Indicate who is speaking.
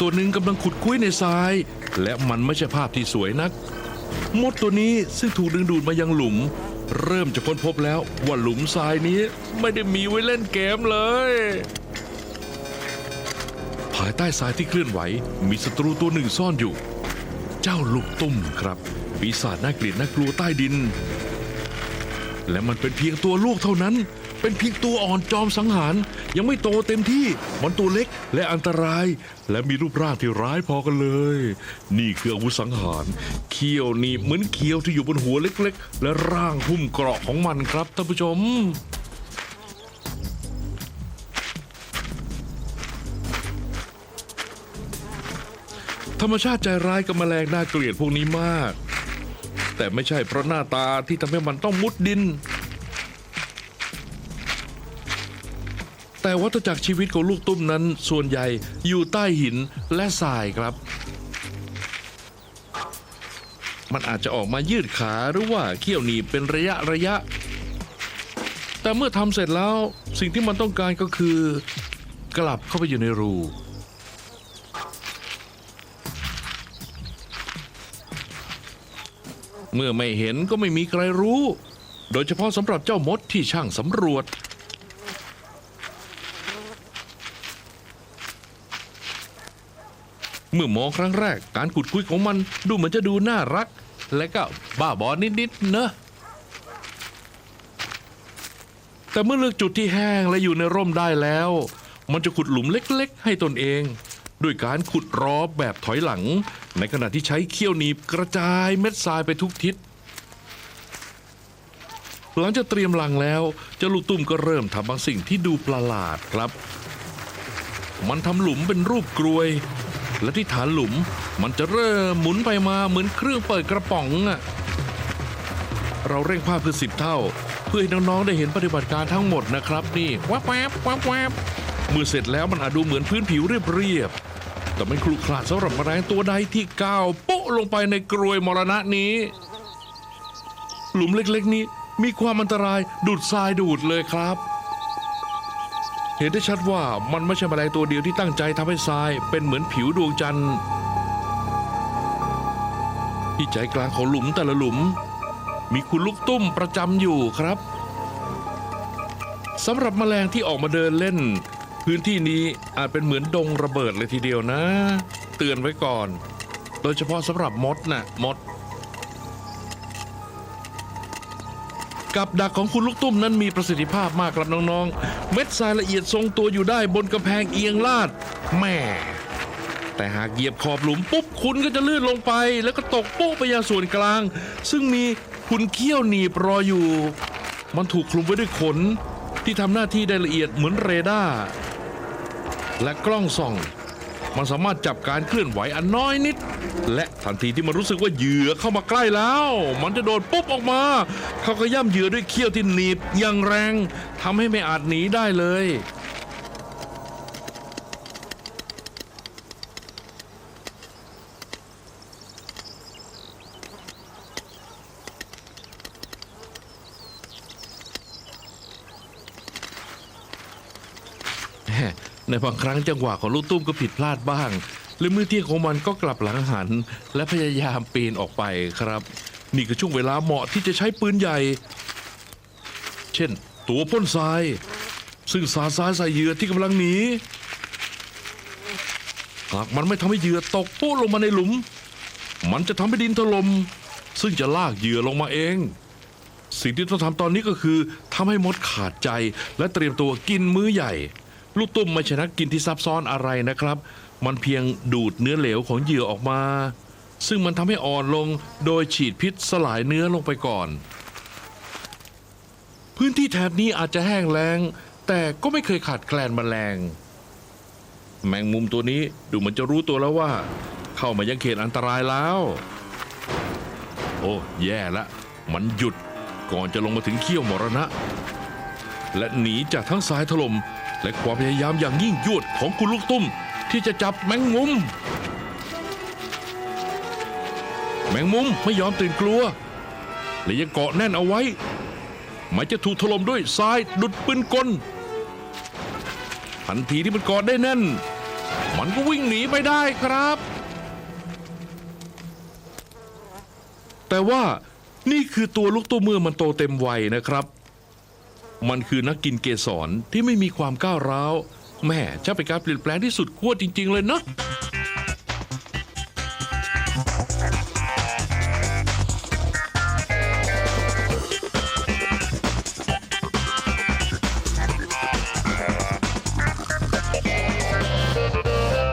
Speaker 1: ตัวหนึ่งกำลังขุดคุ้ยในทราย และมันไม่ใช่ภาพที่สวยนัก มดตัวนี้ซึ่งถูกดึงดูดมายังหลุม เริ่มจะค้นพบแล้วว่าหลุมทรายนี้ไม่ได้มีไว้เล่นเกมเลย ภายใต้ทรายที่เคลื่อนไหว มีศัตรูตัวหนึ่งซ่อนอยู่ เจ้าลูกตุ้มครับ ปีศาจน่าเกลียดน่ากลัวใต้ดิน และมันเป็นเพียงตัวลูกเท่านั้น เป็นเพียงตัวอ่อนจอมสังหาร ยังไม่โตเต็มที่มันตัวเล็กและอันตราย และมีรูปร่างที่ร้ายพอกันเลย นี่คืออาวุธสังหารเขี้ยวหนี่เหมือนเขี้ยวที่อยู่บนหัวเล็กๆ และร่างหุ้มเกราะของมันครับท่านผู้ชมธรรมชาติใจร้ายกับแมลงน่าเกลียดพวกนี้มาก แต่ไม่ใช่เพราะหน้าตาที่ทำให้มันต้องมุดดิน ตจักรชีวิตของลูกตุ้มนั้นส่วนใหญ่อยู่ใต้หินและทรายครับ มันอาจจะออกมายืดขาหรือว่าเขี้ยวหนีบเป็นระยะระยะ แต่เมื่อทำเสร็จแล้วสิ่งที่มันต้องการก็คือ กลับเข้าไปอยู่ในรูเมื่อไม่เห็นก็ไม่มีใครรู้ โดยเฉพาะสำหรับเจ้ามดที่ช่างสำรวจ เมื่อมองครั้งแรกการขุดคุยของมันดูเหมือนจะดูน่ารัก และก็บ้าบอนิดๆเนอะแต่เมื่อเลือกจุดที่แห้งและอยู่ในร่มได้แล้ว มันจะขุดหลุมเล็กๆ ให้ตนเอง ด้วยการขุดรอบแบบถอยหลัง ในขณะที่ใช้เขี้ยวหนีบกระจายเม็ดทรายไปทุกทิศ หลังจากเตรียมลังแล้วเจ้าลูกตุ้มก็เริ่มทำบางสิ่งที่ดูประหลาดครับ มันทำหลุมเป็นรูปกรวย และที่ฐานหลุมมันจะเริ่มหมุนไปมาเหมือนเครื่องเปิดกระป๋องอะเราเร่งภาพคือสิบเท่า เพื่อให้น้องๆได้เห็นปฏิบัติการทั้งหมดนะครับ นี่วับแวบวับแวบเมื่อเสร็จแล้วมันอาจดูเหมือนพื้นผิวเรียบๆแต่มันคลุกคลาดสำหรับแมลงตัวใดที่ก้าวโป๊ะลงไปในกรวยมรณะนี้ หลุมเล็กๆนี้มีความอันตรายดูดทรายดูดเลยครับ เห็นได้ชัดว่ามันไม่ใช่แมลงตัวเดียวที่ตั้งใจทำให้ทรายเป็นเหมือนผิวดวงจันทร์ที่ใจกลางของหลุมแต่ละหลุม มีคุณลูกตุ้มประจำอยู่ครับสำหรับแมลงที่ออกมาเดินเล่น พื้นที่นี้อาจเป็นเหมือนดงระเบิดเลยทีเดียวนะ เตือนไว้ก่อน โดยเฉพาะสำหรับมดนะมด กับดักของคุณลูกตุ้มนั้นมีประสิทธิภาพมากครับน้องๆ เม็ดทรายละเอียดทรงตัวอยู่ได้บนกำแพงเอียงลาดแม่แต่หากเหยียบขอบหลุมปุ๊บคุณก็จะลื่นลงไป แล้วก็ตกโป๊ะไปยังส่วนกลาง ซึ่งมีคุณเขี้ยวหนีบรออยู่ มันถูกคลุมไว้ด้วยขน ที่ทำหน้าที่ได้ละเอียดเหมือนเรดาร์และกล้องส่อง มันสามารถจับการเคลื่อนไหวอันน้อยนิด และทันทีที่มันรู้สึกว่าเหยื่อเข้ามาใกล้แล้ว มันจะโดดปุ๊บออกมา เขาก็ย่ำเหยื่อด้วยเขี้ยวที่หนีบอย่างแรงทำให้ไม่อาจหนีได้เลยแในบางครั้งจังหวะของลูกตุ้มก็ผิดพลาดบ้าง หรือมือเที่ยงของมันก็กลับหลังหัน และพยายามปีนออกไปครับ นี่คือช่วงเวลาเหมาะที่จะใช้ปืนใหญ่ เช่น ตัวพ่นทราย ซึ่งสาดทรายใส่เหยื่อที่กำลังหนีหากมันไม่ทำให้เหยื่อตกโป๊ะลงมาในหลุม มันจะทำให้ดินถลม่มซึ่งจะลากเหยื่อลงมาเอง สิ่งที่ต้องทำตอนนี้ก็คือทำให้มดขาดใจและเตรียมตัวกินมื้อใหญ่ ลูกตุ้มไม่ใช่นักกินที่ซับซ้อนอะไรนะครับ มันเพียงดูดเนื้อเหลวของเหยื่อออกมา ซึ่งมันทำให้อ่อนลงโดยฉีดพิษสลายเนื้อลงไปก่อน พื้นที่แถบนี้อาจจะแห้งแล้ง แต่ก็ไม่เคยขาดแคลนแมลง แมงมุมตัวนี้ดูเหมือนจะรู้ตัวแล้วว่า เข้ามายังเขตอันตรายแล้ว โอ้แย่ละ มันหยุดก่อนจะลงมาถึงเขี้ยวมรณะ และหนีจากทั้งสายถล่ม และความพยายามอย่างยิ่งยวดของคุณลูกตุ้ม ที่จะจับแมงมุม แมงมุมไม่ยอมตื่นกลัว และยังเกาะแน่นเอาไว้ มันจะถูกถล่มด้วยทรายดุดปืนกล ทันทีที่มันเกาะได้แน่น มันก็วิ่งหนีไปได้ครับ แต่ว่านี่คือตัวลูกตัวเมื่อมันโตเต็มวัยนะครับ มันคือนักกินเกสรที่ไม่มีความก้าวร้าวแม่ช่างเป็นการเปลี่ยนแปลงที่สุดขั้วจริง ๆ เลยเนาะ